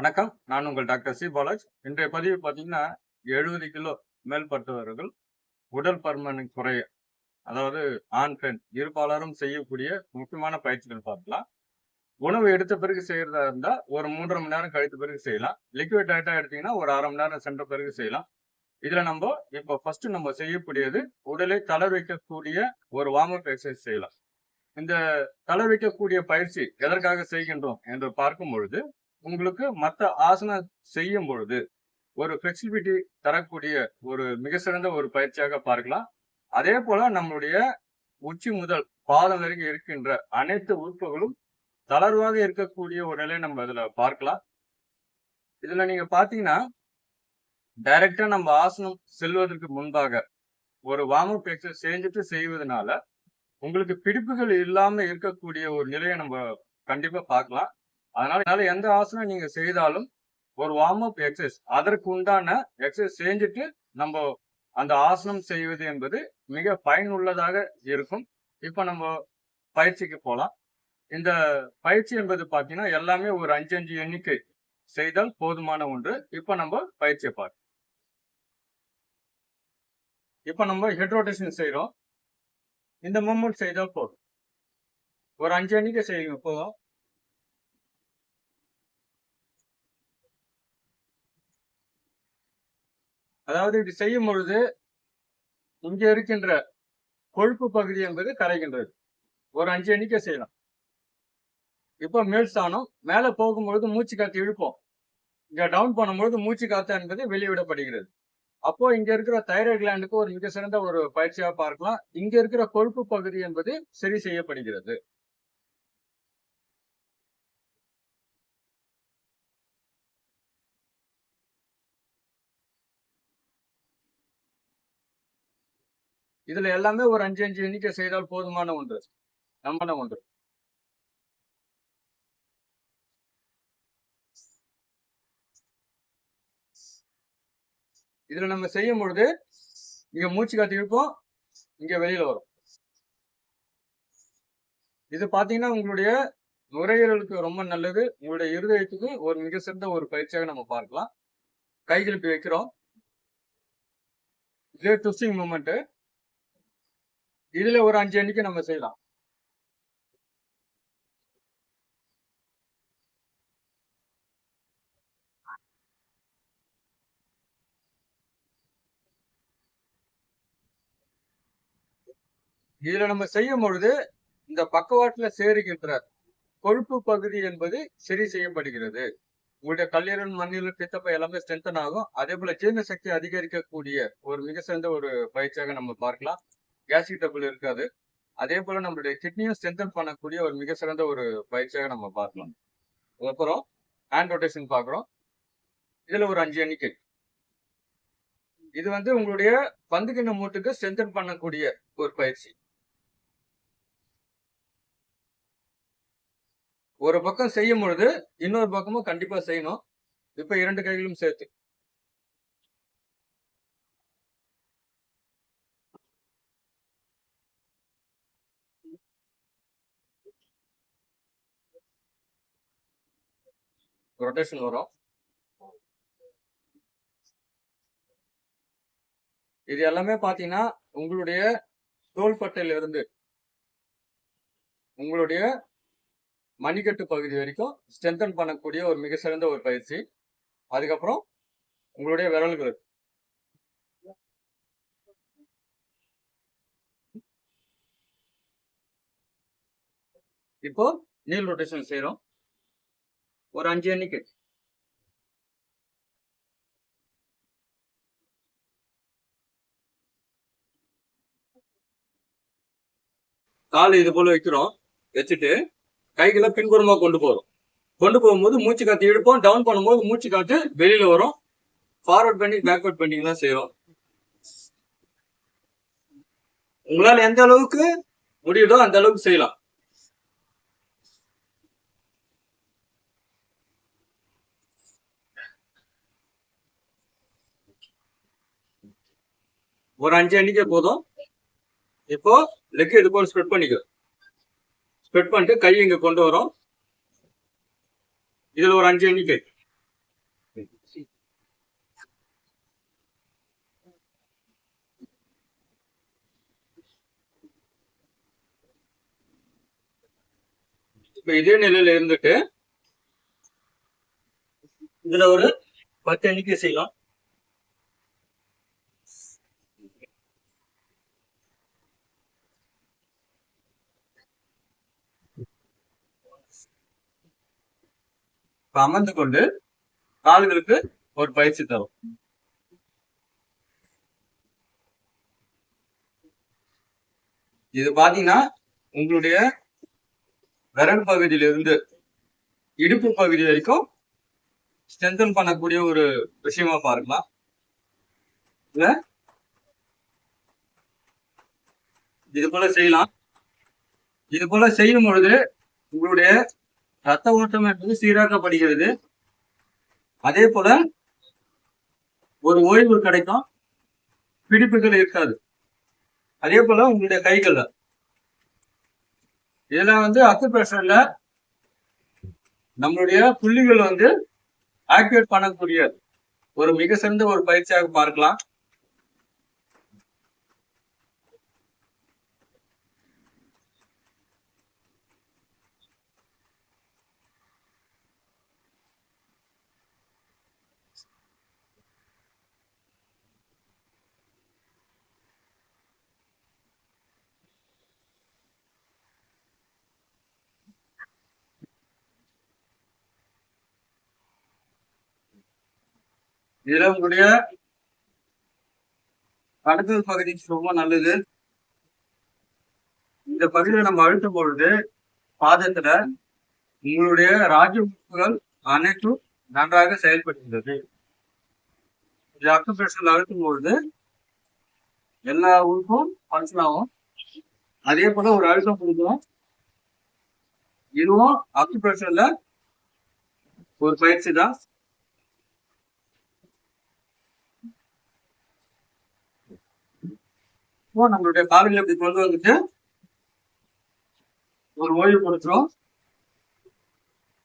வணக்கம். நான் உங்கள் டாக்டர் சி. பாலாஜ். இன்றைய பதிவு பார்த்தீங்கன்னா எழுபது கிலோ மேல்பட்டவர்கள் உடல் பருமன் குறைய அதாவது ஆண் பெண் இருபாலரும் செய்யக்கூடிய முக்கியமான பயிற்சிகள் பார்க்கலாம். உணவு எடுத்த பிறகு செய்யறதா இருந்தா ஒரு மூன்றரை மணி நேரம் கழித்த பிறகு செய்யலாம். லிக்விட் டயட்டா எடுத்தீங்கன்னா ஒரு அரை மணி நேரம் சென்ற பிறகு செய்யலாம். இதுல நம்ம இப்போ ஃபர்ஸ்ட் நம்ம செய்யக்கூடியது உடலை தளர் வைக்கக்கூடிய ஒரு வார்ம் அப் எக்ஸசைஸ் செய்யலாம். இந்த தளர் வைக்கக்கூடிய பயிற்சி எதற்காக செய்கின்றோம் என்று பார்க்கும் பொழுது உங்களுக்கு மற்ற ஆசனம் செய்யும் பொழுது ஒரு ஃபிளெக்சிபிலிட்டி தரக்கூடிய ஒரு மிக சிறந்த ஒரு பயிற்சியாக பார்க்கலாம். அதே போல நம்மளுடைய உச்சி முதல் பாதம் வரைக்கும் இருக்கின்ற அனைத்து உறுப்புகளும் தளர்வாக இருக்கக்கூடிய ஒரு நிலையை நம்ம இதுல பார்க்கலாம். இதுல நீங்க பாத்தீங்கன்னா டைரக்டா நம்ம ஆசனம் செல்வதற்கு முன்பாக ஒரு வார்ம் அப் எக்ஸசைஸ் செஞ்சுட்டு செய்வதனால உங்களுக்கு பிடிப்புகள் இல்லாம இருக்கக்கூடிய ஒரு நிலையை நம்ம கண்டிப்பா பார்க்கலாம். அதனால அதனால எந்த ஆசனம் நீங்க செய்தாலும் ஒரு வார்ம் அப் எக்ஸசைஸ் அதற்கு உண்டான எக்ஸசைஸ் செஞ்சுட்டு நம்ம அந்த ஆசனம் செய்வது என்பது மிக பயனுள்ளதாக இருக்கும். இப்போ நம்ம பயிற்சிக்கு போகலாம் இந்த பயிற்சி என்பது பார்த்தீங்கன்னா எல்லாமே ஒரு அஞ்சு அஞ்சு எண்ணிக்கை செய்தால் போதுமான ஒன்று. இப்போ நம்ம பயிற்சியை பார்க்க இப்போ நம்ம ஹெட் ரொட்டேஷன் செய்கிறோம் இந்த மூமெண்ட் செய்தால் போதும். ஒரு அஞ்சு எண்ணிக்கை செய்யுங்க போதும். அதாவது இப்படி செய்யும் பொழுது இங்க இருக்கின்ற கொழுப்பு பகுதி என்பது கரைகின்றது. ஒரு அஞ்சு எண்ணிக்கை செய்யலாம். இப்போ மேல் ஸ்தானம் மேல போகும்பொழுது மூச்சு காத்து இழுப்போம். இங்க டவுன் பண்ணும்பொழுது மூச்சு காத்து என்பது வெளியிடப்படுகிறது அப்போ இங்க இருக்கிற தைராய்டு கிளாண்டுக்கு ஒரு மிக சிறந்த ஒரு பயிற்சியாக பார்க்கலாம். இங்க இருக்கிற கொழுப்பு பகுதி என்பது சரி செய்யப்படுகிறது. இதுல எல்லாமே ஒரு அஞ்சு அஞ்சு எண்ணிக்கை செய்தால் போதுமான ஒன்று. நம்பன ஒன்று. இதுல நம்ம செய்யும் பொழுது இங்க மூச்சு காத்து இழுப்போம் இங்க வெளியில வரும். இது பாத்தீங்கன்னா உங்களுடைய நுரையீரலுக்கு ரொம்ப நல்லது. உங்களுடைய இருதயத்துக்கு ஒரு மிக சிறந்த ஒரு பயிற்சியாக நம்ம பார்க்கலாம். கை திருப்பி வைக்கிறோம். இதே ட்விஸ்டிங் மூமெண்ட்டு இதுல ஒரு அஞ்சு எண்ணிக்கை நம்ம செய்யலாம். இதுல நம்ம செய்யும் பொழுது இந்த பக்கவாட்டுல சேருகின்ற கொழுப்பு பகுதி என்பது சரி செய்யப்படுகிறது. உங்களுடைய கல்லீரல் மண்ணில் பித்தப்ப எல்லாமே ஸ்ட்ரென்தன் ஆகும். அதே போல ஜீரண சக்தி அதிகரிக்கக்கூடிய ஒரு மிக சிறந்த ஒரு பயிற்சியாக நம்ம பார்க்கலாம். கேஸ்ட்ரிக் டபுள் இருக்காது. அதே போல நம்மளுடைய கிட்னியும் ஸ்ட்ரென்தன் பண்ணக்கூடிய ஒரு மிக சிறந்த ஒரு பயிற்சியாக நம்ம பார்க்கலாம் அதுக்கப்புறம் ஹேண்ட் ரொட்டேஷன் பார்க்குறோம். இதுல ஒரு அஞ்சு எண்ணிக்கை. இது வந்து உங்களுடைய பந்துகிண்ண மூட்டுக்கு ஸ்ட்ரென்தன் பண்ணக்கூடிய ஒரு பயிற்சி. ஒரு பக்கம் செய்யும் பொழுது இன்னொரு பக்கமும் கண்டிப்பா செய்யணும். இப்ப இரண்டு கைகளும் சேர்த்து. ரொட்டேஷன் வரும். இது எல்லாமே பாத்தீங்கன்னா உங்களுடைய தோள்பட்டையில இருந்து உங்களுடைய மணிக்கட்டு பகுதி வரைக்கும் ஸ்ட்ரென்தன் பண்ணக்கூடிய ஒரு மிக சிறந்த ஒரு பயிற்சி. அதுக்கப்புறம் உங்களுடைய விரல்கள். இப்போ நீல் ரொட்டேஷன் செய்யறோம் ஒரு அஞ்சு எண்ணிக்கை. காலை இது போல வைக்கிறோம். வச்சுட்டு கைகளை பின்புறமா கொண்டு போறோம். கொண்டு போகும்போது மூச்சு காத்து இழுப்போம். டவுன் பண்ணும்போது மூச்சு காத்து வெளியில வரும். ஃபார்வர்ட் பண்ணி பேக்வர்ட் பண்ணி தான் செய்யறோம். உங்களால எந்த அளவுக்கு முடியுதோ அந்த அளவுக்கு செய்யலாம். ஒரு அஞ்சு அணிக்க போதும். இப்போ லெக் இது போல ஸ்ப்ரெட் பண்ணிக்கும் ஸ்ப்ரெட் பண்ணிட்டு கை இங்க கொண்டு வரும். இதுல ஒரு அஞ்சு எண்ணிக்கை இப்ப இதே நிலையில இருந்துட்டு இதுல ஒரு பத்து எண்ணிக்கை செய்யலாம். இப்ப அமர்ந்து கொண்டு கால்களுக்கு ஒரு பயிற்சி தரும். இது பாத்தீங்கன்னா உங்களுடைய விரல் பகுதியிலிருந்து இடுப்பு பகுதி வரைக்கும் ஸ்ட்ரென்தன் பண்ணக்கூடிய ஒரு விஷயமா பாருங்களா இல்ல? இது போல செய்யலாம். இது போல செய்யும் பொழுது உங்களுடைய ரத்த ஓட்டம் என்பது சீராக்கப்படுகிறது. அதே போல ஒரு ஓய்வு கிடைக்கும் பிடிப்புகள் இருக்காது. அதே போல உங்களுடைய கைகள்ல இதுல வந்து அக்குப்ரெஷர்ல நம்மளுடைய புள்ளிகள் வந்து ஆக்டிவேட் பண்ணக்கூடிய ஒரு மிக சிறந்த ஒரு பயிற்சியாக பார்க்கலாம். இதுல உங்களுடைய கடத்தல் பகுதிக்கு ரொம்ப நல்லது. இந்த பகுதியை நம்ம அழுத்தும் பொழுது பாதத்துல உங்களுடைய ராஜமுகங்கள் அனைத்தும் நன்றாக செயல்படுகின்றது. இது அக்குப்ரெஷர்ல அழுத்தும் பொழுது எல்லா உறுப்பும் ஃபங்க்ஷன் ஆகும். அதே போல ஒரு அழுத்தம் கொடுக்கும் இதுவும் அக்குப்ரெஷர்ல ஒரு பயிற்சி தான் இப்போ நம்மளுடைய காவிரி அப்படி கொண்டு வந்துட்டு ஒரு ஓய்வு கொடுத்துரும்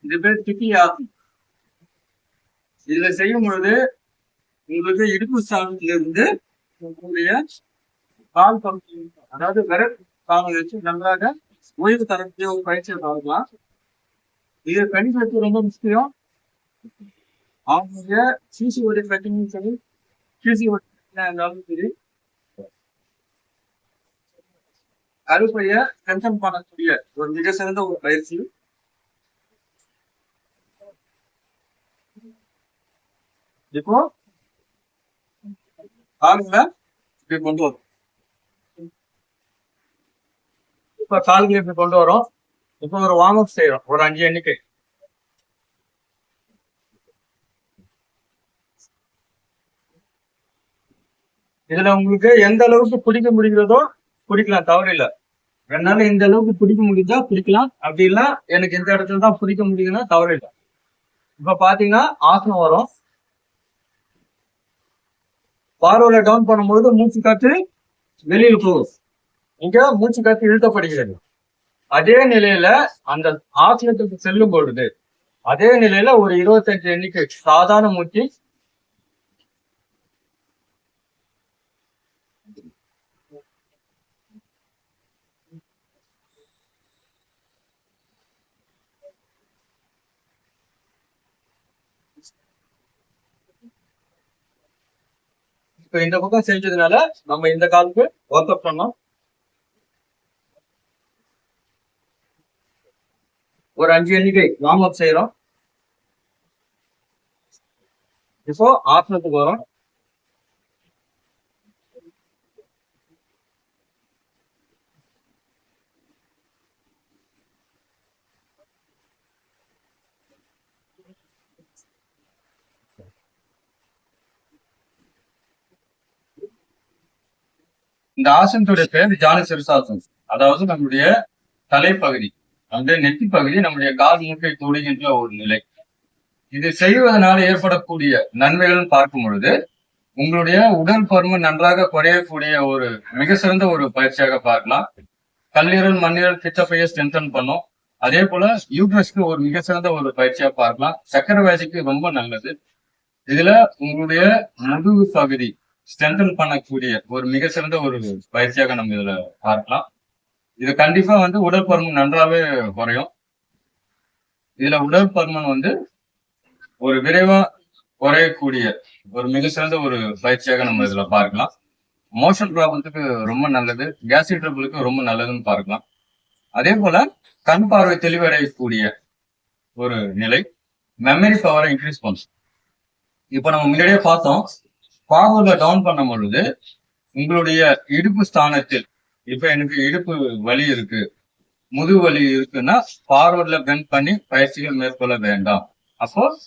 இது பேர் திக்கி இதுல செய்யும் பொழுது உங்களுக்கு இடுப்பு ஸ்தானத்திலிருந்து உங்களுடைய கால் பகுதி அதாவது விரல் காலம் வச்சு நன்றாக ஓய்வு தரக்கூடிய ஒரு பயிற்சியை பார்க்கலாம். இது பெண்களுக்கு ரொம்ப முக்கியம். அவங்களுடைய சிசி ஓடி பிரச்சனையும் சரி சிசி ஓடி இருந்தாலும் சரி அறுவைய ஸ்ட்ரென்தன் பண்ணக்கூடிய ஒரு மிக சிறந்த ஒரு பயிற்சி. இப்போ கால்களை இப்படி கொண்டு வரும். இப்ப கால்களை இப்படி கொண்டு வரோம். இப்போ ஒரு வார்ம் அப் செய்யறோம். ஒரு அஞ்சு எண்ணிக்கை. இதுல உங்களுக்கு எந்த அளவுக்கு பிடிக்க முடிகிறதோ பிடிக்கலாம் தவறு இல்ல. என்னால இந்த அளவுக்கு பிடிக்க முடிஞ்சா பிடிக்கலாம். அப்படி இல்ல எனக்கு இந்த இடத்துல தான் பிடிக்க முடியுதுன்னா தவறு இல்லை. இப்ப பாத்தீங்கன்னா ஆசனம் வரும். பார்வையில டவுன் பண்ணும்பொழுது மூச்சு காற்று வெளியில் போகும். இங்க மூச்சு காற்று இழுக்கப்படுகிறது. அதே நிலையில அந்த ஆசனத்துக்கு செல்லும் பொழுது அதே நிலையில ஒரு இருபத்தஞ்சு எண்ணிக்கை சாதாரண மூச்சு இப்ப இந்த பக்கம் செஞ்சதுனால நம்ம இந்த காலுக்கு ஒர்க் அப் பண்ணோம் ஒரு அஞ்சு எண்ணிக்கை வார்ம் அப் செய்யறோம். இப்போ ஆசனத்துக்கு வரோம். இந்த ஆசனத்துடைய பேர் ஜான சிறுசாசன் அதாவது நம்முடைய தலைப்பகுதி அந்த நெத்தி பகுதி நம்முடைய கால் மூட்டை தொடுகின்ற ஒரு நிலை. இது செய்வதனால ஏற்படக்கூடிய நன்மைகள் பார்க்கும் பொழுது உங்களுடைய உடல் பருமன் நன்றாக குறையக்கூடிய ஒரு மிக சிறந்த ஒரு பயிற்சியாக பார்க்கலாம். கல்லீரல் மண்ணீரல் பித்தப்பையை ஸ்ட்ரென்தன் பண்ணும். அதே போல யூட்ரஸ்க்கு ஒரு மிக சிறந்த ஒரு பயிற்சியா பார்க்கலாம். சக்கரவாசிக்கு ரொம்ப நல்லது. இதுல உங்களுடைய முதுகு பகுதி ஸ்ட்ரென்தன் பண்ணக்கூடிய ஒரு மிக சிறந்த ஒரு பயிற்சியாக நம்ம இதுல பார்க்கலாம். இது கண்டிப்பா வந்து உடற்பருமன் நன்றாவே குறையும். இதுல உடல் பருமன் வந்து ஒரு விரைவா குறையக்கூடிய ஒரு மிக சிறந்த ஒரு பயிற்சியாக நம்ம இதுல பார்க்கலாம். மோஷன் ப்ராப்ளத்துக்கு ரொம்ப நல்லது. கேஸ்ட்ரிக் ட்ரபிளுக்கு ரொம்ப நல்லதுன்னு பார்க்கலாம். அதே போல கண் பார்வை தெளிவடையக்கூடிய ஒரு நிலை. மெமரி பவரை இன்க்ரீஸ் பண்ணும். இப்போ நம்ம முன்னாடியே பார்த்தோம். பாகூர்ல டவுன் பண்ணும் பொழுது உங்களுடைய இடுப்பு ஸ்தானத்தில் இப்ப எனக்கு இடுப்பு வலி இருக்கு முதுகு வலி இருக்குன்னா ஃபார்வர்ட்ல பெண்ட் பண்ணி பயிற்சிகள் மேற்கொள்ள வேண்டாம். அப்போ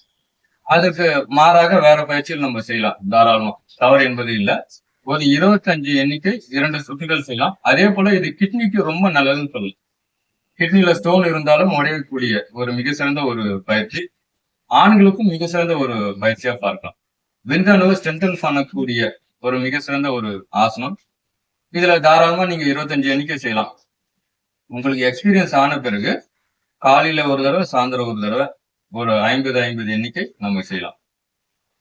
அதுக்கு மாறாக வேற பயிற்சிகள் நம்ம செய்யலாம். தாராளமா. தவறு என்பது இல்லை. ஒரு இருபத்தஞ்சு எண்ணிக்கை இரண்டு சுற்றுகள் செய்யலாம். அதே போல இது கிட்னிக்கு ரொம்ப நல்லதுன்னு சொல்லலாம். கிட்னில ஸ்டோன் இருந்தாலும் உடையக்கூடிய ஒரு மிக சிறந்த ஒரு பயிற்சி. ஆண்களுக்கும் மிக சிறந்த ஒரு பயிற்சியா பார்க்கலாம். விந்தணுவை ஸ்ட்ரென்தன் பண்ணக்கூடிய ஒரு மிக சிறந்த ஒரு ஆசனம். இதுல தாராளமா நீங்க இருபத்தஞ்சு எண்ணிக்கை செய்யலாம். உங்களுக்கு எக்ஸ்பீரியன்ஸ் ஆன பிறகு காலையில ஒரு தடவை சாயந்தரம் ஒரு தடவை ஒரு ஐம்பது ஐம்பது எண்ணிக்கை நம்ம செய்யலாம்.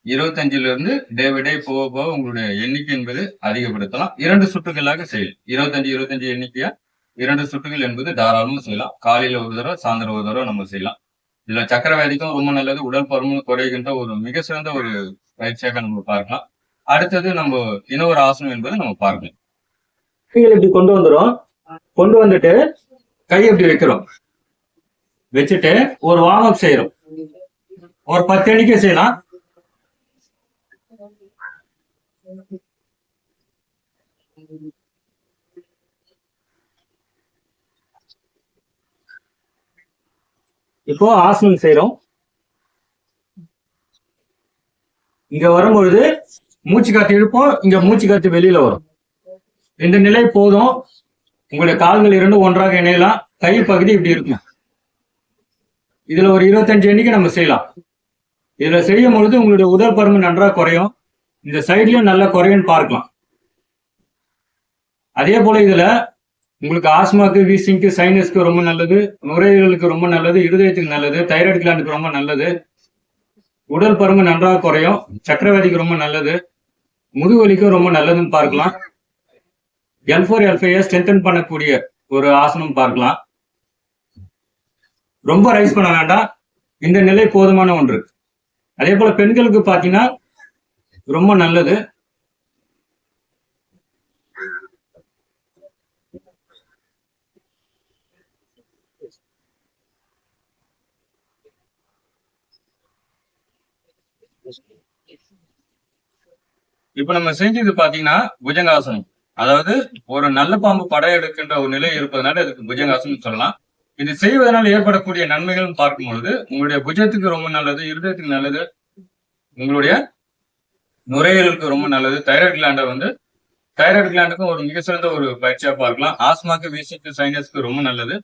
இருபத்தஞ்சுல இருந்து டே பை டே போக போக உங்களுடைய எண்ணிக்கை என்பது அதிகப்படுத்தலாம். இரண்டு சுட்டுகளாக செய்யலாம். இருபத்தஞ்சு இருபத்தஞ்சு எண்ணிக்கையா? இரண்டு சுட்டுகள் என்பது தாராளமா செய்யலாம். காலையில ஒரு தடவை சாயந்தரம் ஒரு தடவை நம்ம செய்யலாம். இதுல சக்கர வியாதிக்கும் ரொம்ப நல்லது. உடல் பருமன் குறைகின்ற ஒரு மிக சிறந்த ஒரு பயிற்சியாக நம்ம பார்க்கலாம். அடுத்தது நம்ம இன்னொரு ஆசனம் என்பதை நம்ம பார்க்கலாம். கைகள் இப்படி கொண்டு வந்துடும் கொண்டு வந்துட்டு கை இப்படி வைக்கிறோம். வச்சுட்டு ஒரு வார்ம் அப் செய்யறோம். ஒரு பத்து எண்ணிக்கை செய்யலாம். இப்போ ஆசனம் செய்யறோம் இங்க வரும்பொழுது மூச்சு காத்து இழுப்போம். இங்க மூச்சு காத்து வெளியில வரும். இந்த நிலை போதும். உங்களுடைய கால்கள் இரண்டும் ஒன்றாக இணையலாம். கை பகுதி இப்படி இருக்கும். இதுல ஒரு இருபத்தஞ்சு எண்ணிக்கை நம்ம செய்யலாம். இதுல செய்யும் பொழுது உங்களுடைய உடல் பருமன் நன்றாக குறையும். இந்த சைட்லயும் நல்லா குறையும் பார்க்கலாம். அதே போல இதுல உங்களுக்கு ஆஸ்மாக்கு வீசிங்க்கு சைனஸ்க்கு ரொம்ப நல்லது. நுரையீரலுக்கு ரொம்ப நல்லது. இருதயத்துக்கு நல்லது. தைராய்டு கிளாண்டுக்கு ரொம்ப நல்லது. உடல் பருமன் நன்றாக குறையும். சக்கரவாதிக்கு ரொம்ப நல்லது. முதுவலிக்கும் ரொம்ப நல்லதுன்னு பார்க்கலாம். L four L five strengthen பண்ணக்கூடிய ஒரு ஆசனம் பார்க்கலாம். ரொம்ப ரைஸ் பண்ண வேண்டாம். இந்த நிலை போதுமான ஒன்று. அதே போல பெண்களுக்கு பார்த்தீங்கன்னா ரொம்ப நல்லது. இப்ப நம்ம செஞ்சது பாத்தீங்கன்னா புஜங்காசனம். அதாவது ஒரு நல்ல பாம்பு படையெடுக்கின்ற ஒரு நிலை இருப்பதனால இதுக்கு புஜங்காசனம் சொல்லலாம். இது செய்வதனால் ஏற்படக்கூடிய நன்மைகள் பார்க்கும் பொழுது உங்களுடைய புஜத்துக்கு ரொம்ப நல்லது இருதயத்துக்கு நல்லது உங்களுடைய நுரையீரலுக்கு ரொம்ப நல்லது தைராய்டு கிளாண்டை வந்து தைராய்டு கிளாண்டுக்கும் ஒரு மிக சிறந்த ஒரு பயிற்சியா பார்க்கலாம். ஆஸ்மாக்கு விசிக்கு சைனஸ்க்கு ரொம்ப நல்லது.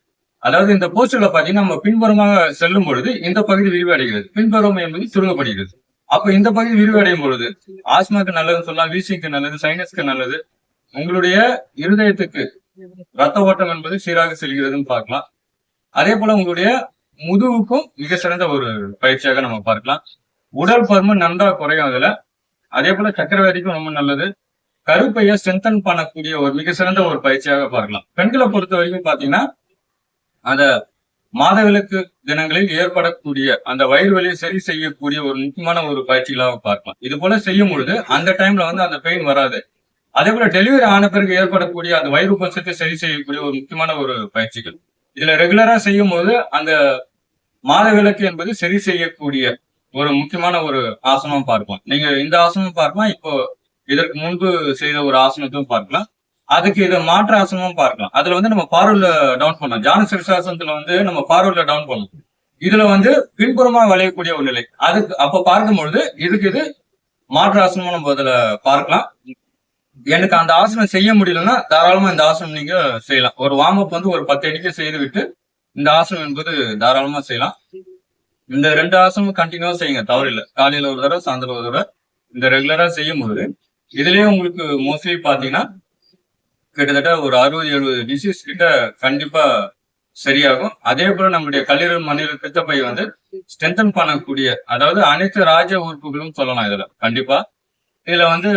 அதாவது இந்த போஸ்டர்ல பாத்தீங்கன்னா நம்ம பின்புறமாக செல்லும் பொழுது இந்த பகுதி விரிவடைகிறது. பின்புறம் என்பது சுருங்கப்படுகிறது. அப்ப இந்த பகுதி விரிவடையும் பொழுது ஆஸ்மாக்கு நல்லதுன்னு சொல்லலாம் வீசிக்கு நல்லது சைனஸ்க்கு நல்லது உங்களுடைய இருதயத்துக்கு ரத்த ஓட்டம் என்பது சீராக செல்கிறதுன்னு பார்க்கலாம். அதே போல உங்களுடைய முதுகுக்கும் மிக சிறந்த ஒரு பயிற்சியாக நம்ம பார்க்கலாம். உடல் பருமன் நன்றா குறையும் அதுல. அதே போல சக்கரவர்த்திக்கும் ரொம்ப நல்லது. கருப்பையை ஸ்ட்ரென்தன் பண்ணக்கூடிய ஒரு மிக சிறந்த ஒரு பயிற்சியாக பார்க்கலாம். பெண்களை பொறுத்த வரைக்கும் பாத்தீங்கன்னா அந்த மாதவிலக்கு தினங்களில் ஏற்படக்கூடிய அந்த வயிறு வலியை சரி செய்யக்கூடிய ஒரு முக்கியமான ஒரு பயிற்சிகளாக பார்க்கலாம். இது போல செய்யும் பொழுது அந்த டைம்ல வந்து அந்த பெயின் வராது. அதே போல டெலிவரி ஆன பிறகு ஏற்படக்கூடிய அந்த வயிறு பட்சத்தை சரி செய்யக்கூடிய ஒரு முக்கியமான ஒரு பயிற்சிகள். இதுல ரெகுலரா செய்யும் போது அந்த மாதவிலக்கு என்பது சரி செய்யக்கூடிய ஒரு முக்கியமான ஒரு ஆசனம் பார்க்கலாம். நீங்க இந்த ஆசனம் பார்க்கலாம். இப்போ இதற்கு முன்பு செய்த ஒரு ஆசனத்தையும் பார்க்கலாம். அதுக்கு இது மாற்று ஆசனமும் பார்க்கலாம். அதுல வந்து நம்ம பார்வர்ல டவுன் பண்ணலாம். ஜான சிறுசாசனத்துல வந்து நம்ம பார்வர்ல டவுன் பண்ணலாம். இதுல வந்து பின்புறமா விளையக்கூடிய ஒரு நிலை. அதுக்கு அப்ப பார்க்கும் பொழுது இதுக்கு இது மாற்று ஆசனமும் நம்ம அதுல பார்க்கலாம். எனக்கு அந்த ஆசனம் செய்ய முடியலன்னா தாராளமா இந்த ஆசனம் நீங்க செய்யலாம். ஒரு வார்ம் அப் வந்து ஒரு பத்து எண்ணிக்கை செய்து விட்டு இந்த ஆசனம் என்பது தாராளமா செய்யலாம். இந்த ரெண்டு ஆசனமும் கண்டினியூவா செய்யுங்க. தவறில்ல காலையில ஒரு தடவை சாயந்தரம் ஒரு தடவை. இந்த ரெகுலரா செய்யும் போது இதுலயே உங்களுக்கு மோஸ்ட்லி பாத்தீங்கன்னா கிட்டத்தட்ட ஒரு அறுபது எழுபது டிசீஸ் கிட்ட கண்டிப்பா சரியாகும். அதே போல நம்முடைய கல்லீரல் மண்ணீரல் பித்தப்பை வந்து ஸ்ட்ரென்தன் பண்ணக்கூடிய அதாவது அனைத்து ராஜ உறுப்புகளும் சொல்லலாம் இதுல கண்டிப்பா. இதுல வந்து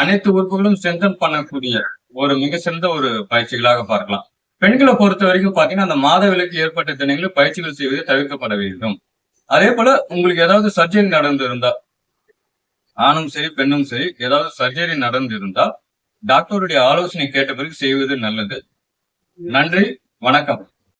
அனைத்து உறுப்புகளும் ஸ்ட்ரென்தன் பண்ணக்கூடிய ஒரு மிக சிறந்த ஒரு பயிற்சிகளாக பார்க்கலாம். பெண்களை பொறுத்த வரைக்கும் பாத்தீங்கன்னா அந்த மாதவிலக்கு ஏற்பட்ட தினங்களில் பயிற்சிகள் செய்வது தவிர்க்கப்பட வேண்டும். அதே போல உங்களுக்கு ஏதாவது சர்ஜரி நடந்து இருந்தா ஆணும் சரி பெண்ணும் சரி ஏதாவது சர்ஜரி நடந்து இருந்தா டாக்டருடைய ஆலோசனை கேட்ட பிறகு செய்வது நல்லது. நன்றி வணக்கம்.